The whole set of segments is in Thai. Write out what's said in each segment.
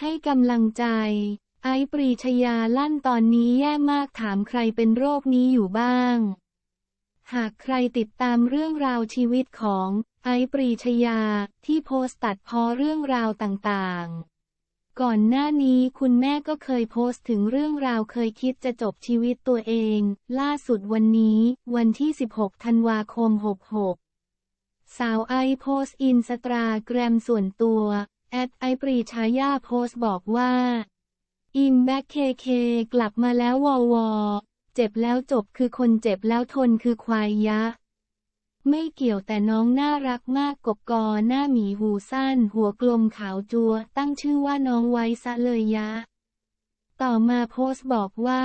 ให้กำลังใจ ไอซ์ปรีชยาลั่นตอนนี้แย่มากถามใครเป็นโรคนี้อยู่บ้าง หากใครติดตามเรื่องราวชีวิตของไอซ์ปรีชยาที่โพสต์ตัดพอเรื่องราวต่างๆ ก่อนหน้านี้คุณแม่ก็เคยโพสต์ถึงเรื่องราวเคยคิดจะจบชีวิตตัวเอง ล่าสุดวันนี้ วันที่ 16 ธันวาคม 66 สาวไอโพสต์อินสตาแกรมส่วนตัว แอดไอปรีชายาโพสต์บอกว่า อินแบ็คเคเคกลับมาแล้ววอวอเจ็บแล้วจบคือคนเจ็บแล้วทนคือควายยะ ไม่เกี่ยวแต่น้องน่ารักมากกบกอหน้าหมีหูสั้น หัวกลมขาวจัว ตั้งชื่อว่าน้องไว้ซะเลยยะ ต่อมาโพสต์บอกว่า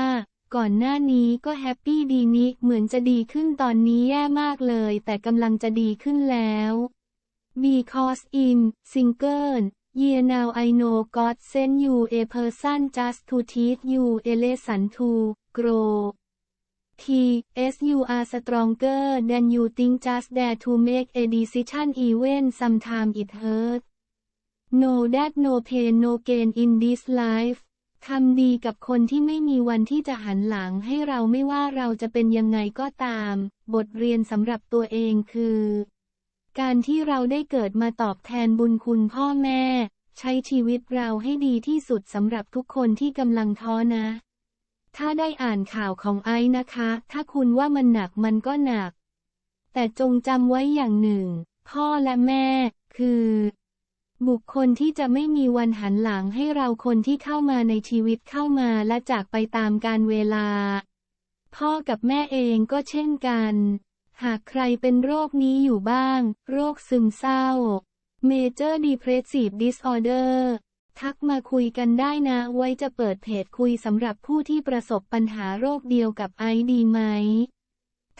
ก่อนหน้านี้ก็แฮปปี้ดีนิเหมือนจะดีขึ้นตอนนี้แย่มากเลย แต่กำลังจะดีขึ้นแล้ว Because in single year now I know God sent you a person just to teach you a lesson to grow T S you are stronger than you think just dare to make a decision even sometime it hurt Know that no pain no gain in this life ทำดีกับคนที่ไม่มีวันที่จะหันหลังให้เราไม่ว่าเราจะเป็นยังไงก็ตาม บทเรียนสำหรับตัวเองคือ การที่เราได้เกิดมาตอบแทนบุญคุณพ่อแม่ ใช้ชีวิตเราให้ดีที่สุดสำหรับทุกคนที่กำลังท้อนะ ถ้าได้อ่านข่าวของไอซ์นะคะ ถ้าคุณว่ามันหนักมันก็หนัก แต่จงจำไว้อย่างหนึ่ง พ่อและแม่ คือ บุคคลที่จะไม่มีวันหันหลังให้เราคนที่เข้ามาในชีวิตเข้ามาและจากไปตามการเวลา พ่อกับแม่เองก็เช่นกัน หากใครเป็นโรคนี้อยู่บ้าง โรคซึมเศร้า Major Depressive Disorder ทักมาคุยกันได้นะ ไว้จะเปิดเพจคุยสำหรับผู้ที่ประสบปัญหาโรคเดียวกับไอดีไหม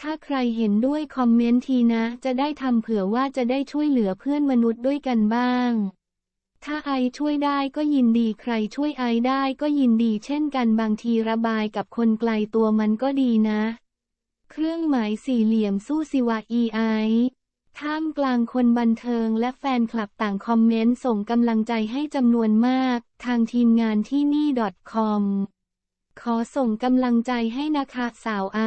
ถ้าใครเห็นด้วยคอมเมนต์ทีนะ จะได้ทำเผื่อว่าจะได้ช่วยเหลือเพื่อนมนุษย์ด้วยกันบ้าง ถ้าไอช่วยได้ก็ยินดีใครช่วยไอได้ก็ยินดีเช่นกันบางทีระบายกับคนไกลตัวมันก็ดีนะ เครื่องหมายสี่เหลี่ยมสู้สิวะอีไอท่ามกลางคนบันเทิงและแฟนคลับต่างคอมเมนต์ส่งกำลังใจให้จำนวนมาก ทางทีมงานที่นี่ .com ขอส่งกำลังใจให้นะคะสาวไอ